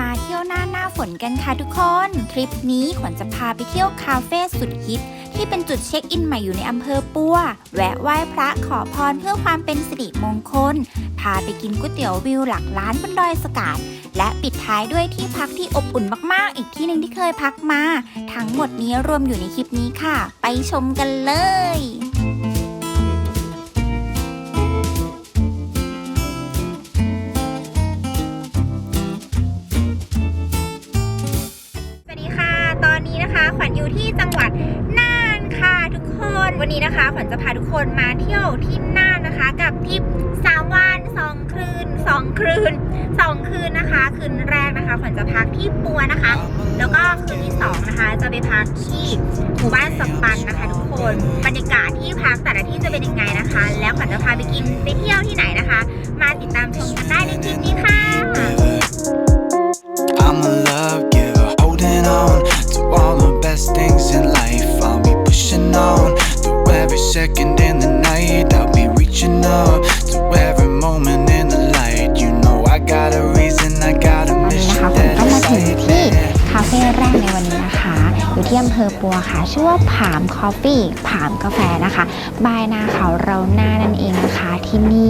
มาเที่ยวหน้าหน้าฝนกันค่ะทุกคน ทริปนี้ขวัญจะพาไปเที่ยวคาเฟ่สุดฮิต ที่เป็นจุดเช็คอินใหม่อยู่ในอำเภอปัว แวะไหว้พระขอพรเพื่อความเป็นสิริมงคล พาไปกินก๋วยเตี๋ยววิวหลักล้านบนดอยสกาดและปิดท้ายด้วยที่พักที่อบอุ่นมากๆ อีกที่หนึ่งที่เคยพักมา ทั้งหมดนี้รวมอยู่ในคลิปนี้ค่ะ ไปชมกันเลย คนมาเที่ยวที่น่านนะคะ กับทริป3วันสองคืนสองคืนสองคืนนะคะ คืนแรกนะคะขวัญจะพักที่ปัวนะคะ แล้วก็คืนที่สองนะคะจะไปพักที่หมู่บ้านสัมปันนะคะทุกคนบรรยากาศที่พักแต่ละที่จะเป็นยังไงนะคะ แล้วขวัญจะพาไปกินไปเที่ยวที่ไหนนะคะ มาติดตามชมกันได้ ฟ่แรกในวันนี้นะคะ อยู่ที่อำเภอปัวค่ะ ชื่อว่าผามคอฟฟี่ผามกาแฟนะคะ บายนาเขาเราหน้านั่นเองนะคะ ที่นี่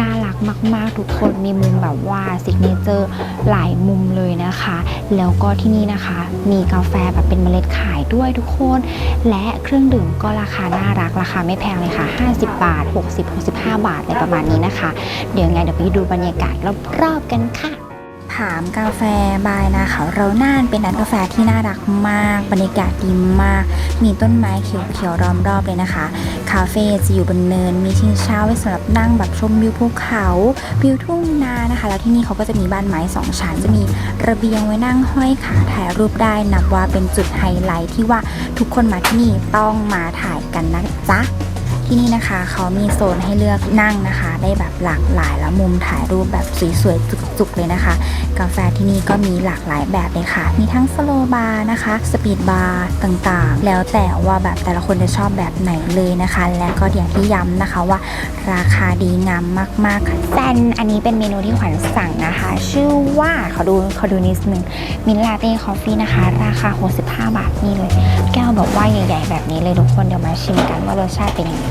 น่ารักมาก ๆ ทุกคนมีมุมแบบว่าซิกเนเจอร์หลายมุมเลยนะคะ แล้วก็ที่นี่นะคะ มีกาแฟแบบเป็นเมล็ดขายด้วยทุกคน และเครื่องดื่มก็ราคาน่ารักราคาไม่แพงเลยค่ะ 50 บาท 60 65 บาทอะไรประมาณนี้นะคะ เดี๋ยวไงเดี๋ยวไปดูบรรยากาศรอบๆกันค่ะ ผามกาแฟบายนาเขาเราน่านเป็นร้านกาแฟที่น่ารักมาก บรรยากาศดีมาก มีต้นไม้เขียวๆล้อมรอบเลยนะคะ คาเฟ่จะอยู่บนเนิน มีชิงช้าไว้สำหรับนั่งแบบชมวิวภูเขาวิวทุ่งนานะคะ แล้วที่นี่เขาก็จะมีบ้านไม้สองชั้นจะมีระเบียงไว้นั่งห้อยขาถ่ายรูปได้นับว่าเป็นจุดไฮไลท์ที่ว่าทุกคนมาที่นี่ต้องมาถ่ายกันนะจ๊ะ ที่นี่นะคะ เขามีโซนให้เลือกนั่งนะคะ ได้แบบหลากหลายแล้วมุมถ่ายรูปแบบสวยๆจุกๆเลยนะคะ กาแฟที่นี่ก็มีหลากหลายแบบเลยค่ะ มีทั้งสโลบาร์นะคะ สปีดบาร์ต่างๆ แล้วแต่ว่าแบบแต่ละคนจะชอบแบบไหนเลยนะคะ และก็อย่างที่ย้ำนะคะว่า ราคาดีงามมากๆค่ะแซนอันนี้เป็นเมนูที่ขวัญสั่งนะคะ ชื่อว่าขอดูขอดูนิดนึงมินลาเต้คอฟฟี่นะคะ ราคา 65 บาทนี่เลย บว่าใหญ่ๆแบบนี้เลยทุกคนเดี๋ยวมาชิมกันว่ารสชาติเป็นยังไง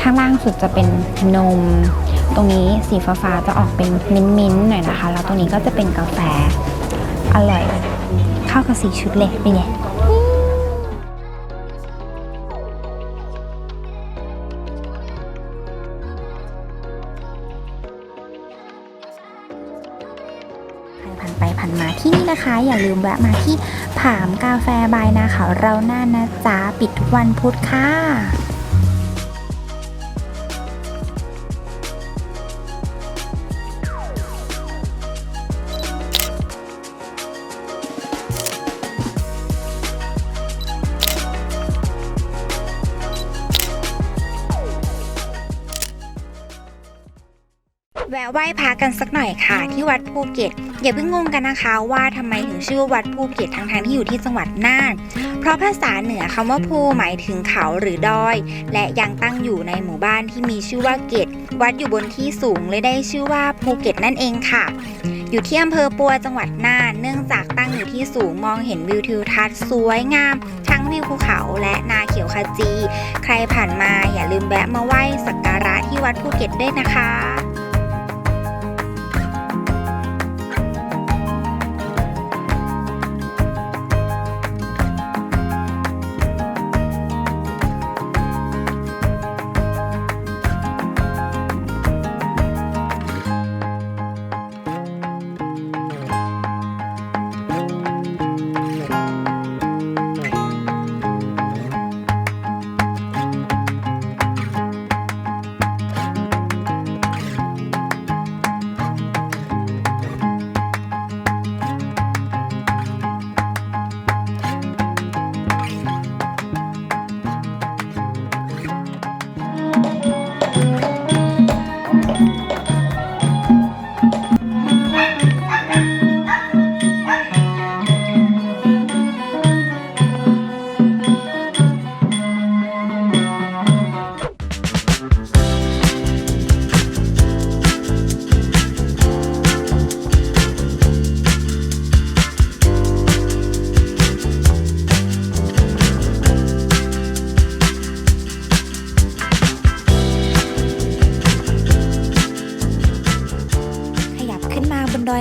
ข้างล่างสุดจะเป็นนม ตรงนี้สีฟ้าๆจะออกเป็นมิ้นท์ๆหน่อยนะคะ แล้วตรงนี้ก็จะเป็นกาแฟ อร่อย เข้ากับสีชุดเลยเป็นไง นะคะ อย่าลืมแวะมาที่ผามกาแฟบายนาเขาเราหน้านะจ๊ะปิดทุกวันพุธค่ะ แวะไหว้พระกันสักหน่อยค่ะ ที่วัดภูเก็ตอย่าเพิ่งงงกันนะคะว่าทำไมถึงชื่อว่าวัดภูเก็ตทั้งทางๆที่อยู่ที่จังหวัดน่าน เพราะภาษาเหนือคำว่าภูหมายถึงเขาหรือดอย และยังตั้งอยู่ในหมู่บ้านที่มีชื่อว่าเกตวัดอยู่บนที่สูงเลยได้ชื่อว่าภูเก็ตนั่นเองค่ะ อยู่ที่อำเภอปัวจังหวัดน่านเนื่องจากตั้งอยู่ที่สูงมองเห็นวิวทิวทัศน์สวยงาม ทั้งวิวภูเขาและนาเขียวขจี ใครผ่านมาอย่าลืมแวะมาไหว้สักการะที่วัดภูเก็ตด้วยนะคะ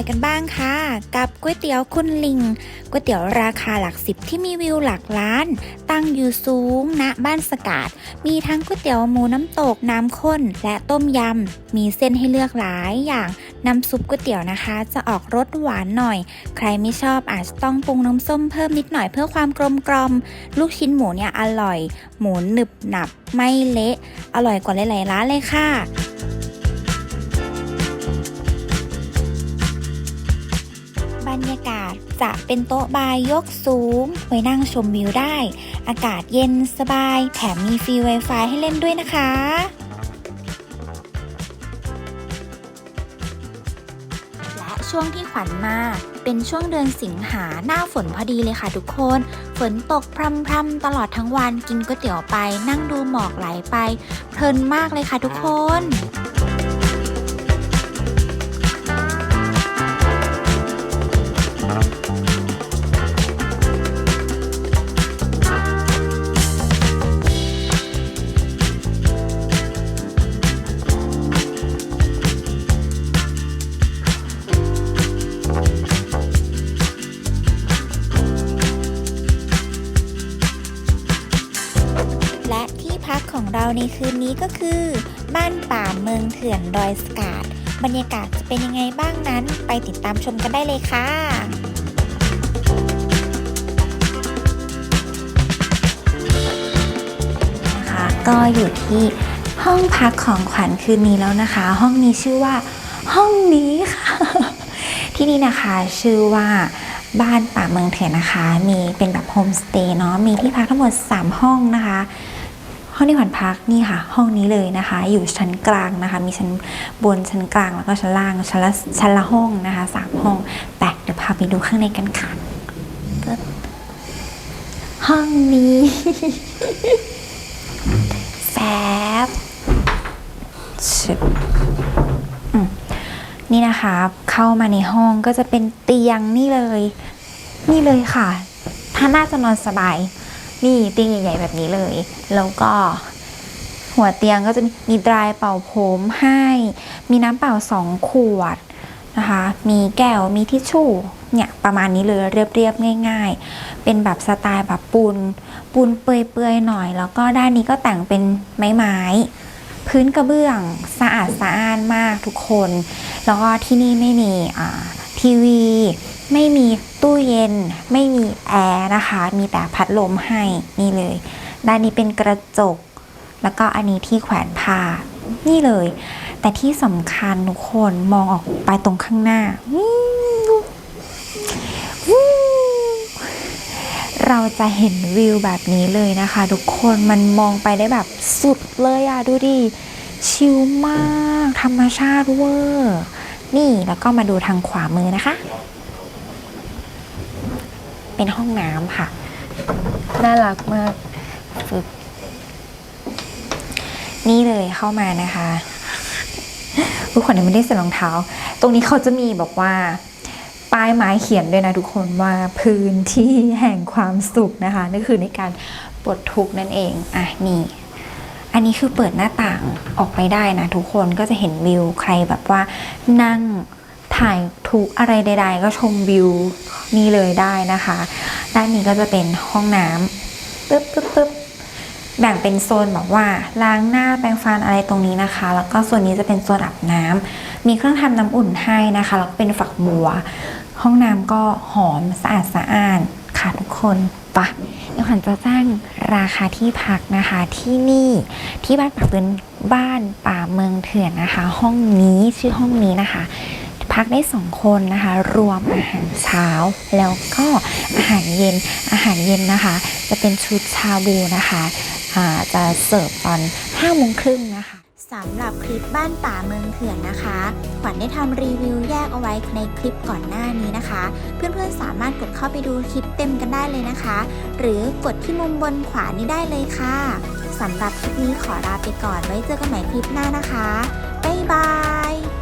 อยกันบ้างค่ะ กับก๋วยเตี๋ยวคุณลิงก๋วยเตี๋ยวราคาหลักสิบที่มีวิวหลักล้าน ตั้งอยู่สูงณบ้านสกาดมีทั้งก๋วยเตี๋ยวหมูน้ำตกน้ำข้น และต้มยำ มีเส้นให้เลือกหลายอย่างน้ำซุปก๋วยเตี๋ยวนะคะ จะออกรสหวานหน่อย ใครไม่ชอบอาจจะต้องปรุงน้ำส้มเพิ่มนิดหน่อยเพื่อความกลมกลอมลูกชิ้นหมูเนี่ยอร่อย หมูหนึบหนับไม่เละ อร่อยกว่าหลายๆร้านเลยค่ะ ศจะเป็นโต๊ะบายยกสูง ไว้นั่งชมวิวได้ อากาศเย็นสบาย แถมมีฟรี Wi-Fi ให้เล่นด้วยนะคะและช่วงที่ขวัญมาเป็นช่วงเดือนสิงหาหน้าฝนพอดีเลยค่ะทุกคน ฝนตกพรำๆตลอดทั้งวันกินก๋วยเตี๋ยวไป นั่งดูหมอกไหลไป เพลินมากเลยค่ะทุกคน ในคืนนี้ก็คือ บ้านป่าเมืองเถื่อนดอยสกาดบรรยากาศจะเป็นยังไงบ้างนั้น ไปติดตามชมกันได้เลยค่ะนะคะก็อยู่ที่ห้องพักของขวัญคืนนี้แล้วนะคะ ห้องนี้ชื่อว่า ห้องนี้ค่ะ ที่นี่นะคะชื่อว่าบ้านป่าเมืองเถื่อนนะคะ มีเป็นแบบโฮมสเตย์เนาะมีที่พักทั้งหมด 3 ห้องนะคะ ห้องที่ขวัญพักนี่ค่ะ ห้องนี้เลยนะคะ อยู่ชั้นกลางนะคะ มีชั้นบนชั้นกลางแล้วก็ชั้นล่างชั้นละชั้นละห้องนะคะสามห้อง แต่เดี๋ยวพาไปดูข้างในกันค่ะห้องนี้แฟบชึบนี่นะคะ เข้ามาในห้องก็จะเป็นเตียงนี่เลย นี่เลยค่ะ ถ้าน่าจะนอนสบาย นี่เตียงใหญ่ๆแบบนี้เลย แล้วก็หัวเตียงก็จะมีดรายเป่าผมให้ มีน้ำเปล่าสองขวดนะคะ มีแก้ว มีทิชชู่ เนี่ยประมาณนี้เลยเรียบๆง่าย ๆ เป็นแบบสไตล์แบบปูน ปูนเปื่อยๆหน่อย แล้วก็ด้านนี้ก็แต่งเป็นไม้ไม้ๆพื้นกระเบื้องสะอาดสะอ้านมากทุกคน แล้วก็ที่นี่ไม่มีทีวี ไม่มีตู้เย็น ไม่มีแอร์นะคะ มีแต่พัดลมให้นี่เลย ด้านนี้เป็นกระจก แล้วก็อันนี้ที่แขวนผ้านี่เลย แต่ที่สำคัญทุกคนมองออกไปตรงข้างหน้า เราจะเห็นวิวแบบนี้เลยนะคะ ทุกคนมันมองไปได้แบบสุดเลยอะดูดิชิลมาก ธรรมชาติเวอร์ นี่แล้วก็มาดูทางขวามือนะคะ เป็นห้องน้ำค่ะ น่ารักมากฟึบนี่เลยเข้ามานะคะทุกคนยังไม่ได้ใส่รองเท้า ตรงนี้เขาจะมีบอกว่าป้ายไม้เขียนด้วยนะทุกคนว่าพื้นที่แห่งความสุขนะคะนั่นคือในการปลดทุกข์นั่นเองอะนี่อันนี้คือเปิดหน้าต่างออกไปได้นะทุกคนก็จะเห็นวิวใครแบบว่านั่ง ถ่ายทุกอะไรใด ๆ ก็ชมวิวนี่เลยได้นะคะ ด้านนี้ก็จะเป็นห้องน้ำปึ๊บปึ๊บปึ๊บแบ่งเป็นโซนแบบว่าล้างหน้าแปรงฟันอะไรตรงนี้นะคะ แล้วก็ส่วนนี้จะเป็นโซนอาบน้ำมีเครื่องทำน้ำอุ่นให้นะคะแล้วก็เป็นฝักบัว ห้องน้ำก็หอมสะอาดสะอ้านค่ะทุกคนปะเดี๋ยวขวัญจะแจ้งราคาที่พักนะคะที่นี่ที่บ้านป่าเป็นบ้านป่าเมืองเถื่อนนะคะ ห้องนี้ชื่อห้องนี้นะคะ พักได้สองคนนะคะ รวมอาหารเช้า แล้วก็อาหารเย็นอาหารเย็นนะคะ จะเป็นชุดชาบูนะคะอ่าจะเสิร์ฟตอน5โมงครึ่งนะคะสำหรับคลิปบ้านป่าเมืองเถื่อนนะคะขวัญได้ทำรีวิวแยกเอาไว้ในคลิปก่อนหน้านี้นะคะ เพื่อนๆสามารถกดเข้าไปดูคลิปเต็มกันได้เลยนะคะ หรือกดที่มุมบนขวานี้ได้เลยค่ะสำหรับคลิปนี้ขอลาไปก่อนไว้เจอกันใหม่คลิปหน้านะคะบ๊ายบาย